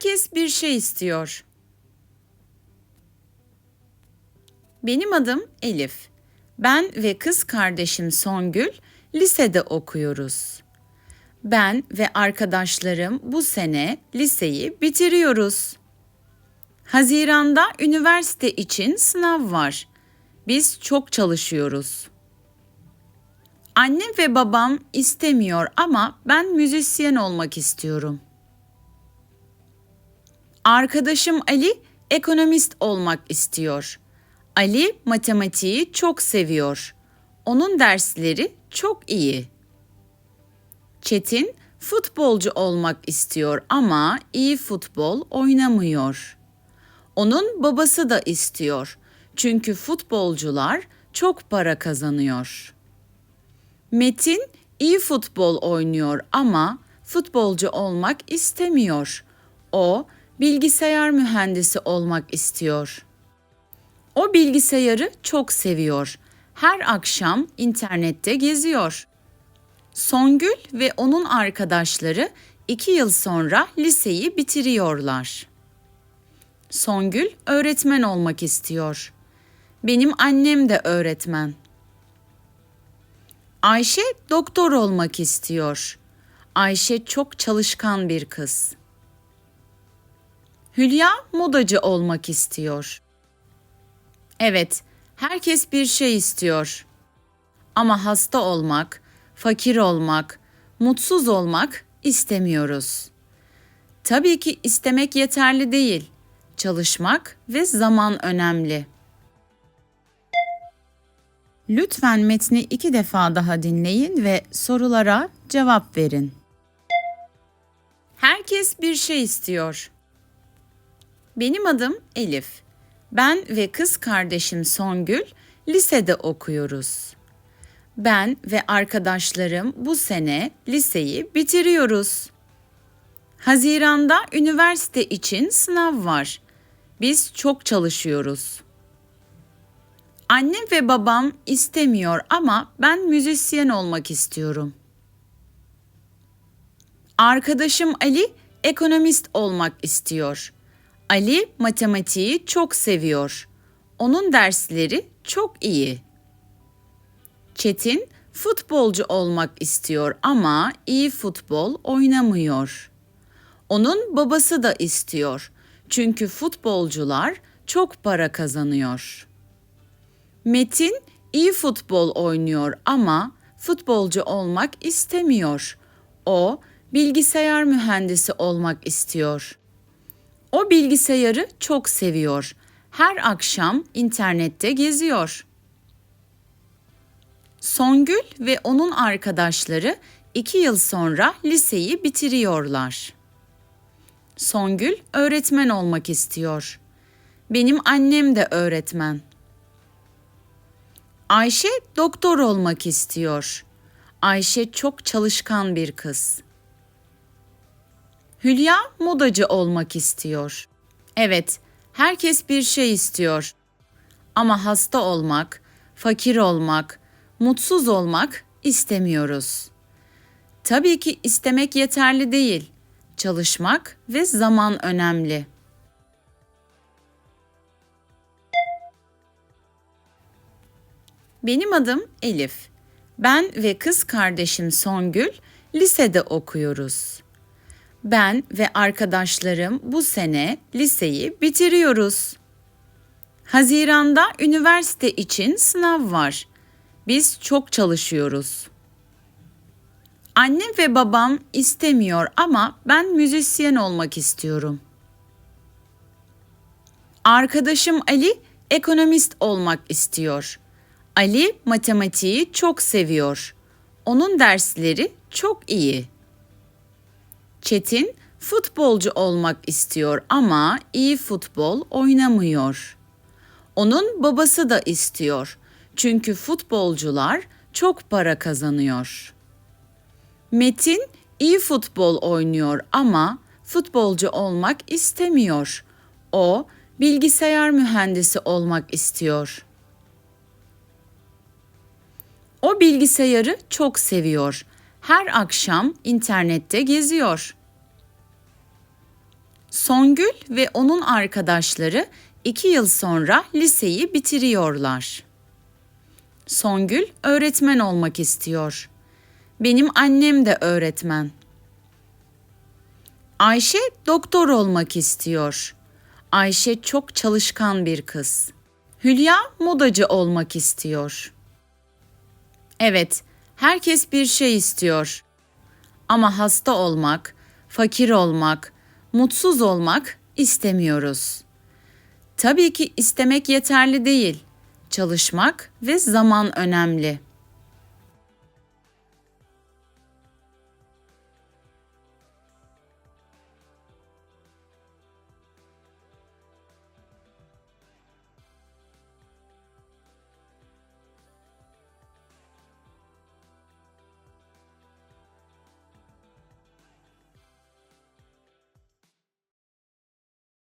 Herkes bir şey istiyor. Benim adım Elif. Ben ve kız kardeşim Songül lisede okuyoruz. Ben ve arkadaşlarım bu sene liseyi bitiriyoruz. Haziranda üniversite için sınav var. Biz çok çalışıyoruz. Annem ve babam istemiyor ama ben müzisyen olmak istiyorum. Arkadaşım Ali ekonomist olmak istiyor. Ali matematiği çok seviyor. Onun dersleri çok iyi. Çetin futbolcu olmak istiyor ama iyi futbol oynamıyor. Onun babası da istiyor. Çünkü futbolcular çok para kazanıyor. Metin iyi futbol oynuyor ama futbolcu olmak istemiyor. O bilgisayar mühendisi olmak istiyor. O bilgisayarı çok seviyor. Her akşam internette geziyor. Songül ve onun arkadaşları iki yıl sonra liseyi bitiriyorlar. Songül öğretmen olmak istiyor. Benim annem de öğretmen. Ayşe doktor olmak istiyor. Ayşe çok çalışkan bir kız. Hülya modacı olmak istiyor. Evet, herkes bir şey istiyor. Ama hasta olmak, fakir olmak, mutsuz olmak istemiyoruz. Tabii ki istemek yeterli değil. Çalışmak ve zaman önemli. Lütfen metni iki defa daha dinleyin ve sorulara cevap verin. Herkes bir şey istiyor. Benim adım Elif. Ben ve kız kardeşim Songül lisede okuyoruz. Ben ve arkadaşlarım bu sene liseyi bitiriyoruz. Haziranda üniversite için sınav var. Biz çok çalışıyoruz. Annem ve babam istemiyor ama ben müzisyen olmak istiyorum. Arkadaşım Ali ekonomist olmak istiyor. Ali matematiği çok seviyor. Onun dersleri çok iyi. Çetin futbolcu olmak istiyor ama iyi futbol oynamıyor. Onun babası da istiyor. Çünkü futbolcular çok para kazanıyor. Metin iyi futbol oynuyor ama futbolcu olmak istemiyor. O bilgisayar mühendisi olmak istiyor. O bilgisayarı çok seviyor. Her akşam internette geziyor. Songül ve onun arkadaşları iki yıl sonra liseyi bitiriyorlar. Songül öğretmen olmak istiyor. Benim annem de öğretmen. Ayşe doktor olmak istiyor. Ayşe çok çalışkan bir kız. Hülya modacı olmak istiyor. Evet, herkes bir şey istiyor. Ama hasta olmak, fakir olmak, mutsuz olmak istemiyoruz. Tabii ki istemek yeterli değil. Çalışmak ve zaman önemli. Benim adım Elif. Ben ve kız kardeşim Songül lisede okuyoruz. Ben ve arkadaşlarım bu sene liseyi bitiriyoruz. Haziranda üniversite için sınav var. Biz çok çalışıyoruz. Annem ve babam istemiyor ama ben müzisyen olmak istiyorum. Arkadaşım Ali ekonomist olmak istiyor. Ali matematiği çok seviyor. Onun dersleri çok iyi. Çetin futbolcu olmak istiyor ama iyi futbol oynamıyor. Onun babası da istiyor. Çünkü futbolcular çok para kazanıyor. Metin iyi futbol oynuyor ama futbolcu olmak istemiyor. O bilgisayar mühendisi olmak istiyor. O bilgisayarı çok seviyor. Her akşam internette geziyor. Songül ve onun arkadaşları iki yıl sonra liseyi bitiriyorlar. Songül öğretmen olmak istiyor. Benim annem de öğretmen. Ayşe doktor olmak istiyor. Ayşe çok çalışkan bir kız. Hülya modacı olmak istiyor. Evet, herkes bir şey istiyor. Ama hasta olmak, fakir olmak, mutsuz olmak istemiyoruz. Tabii ki istemek yeterli değil. Çalışmak ve zaman önemli.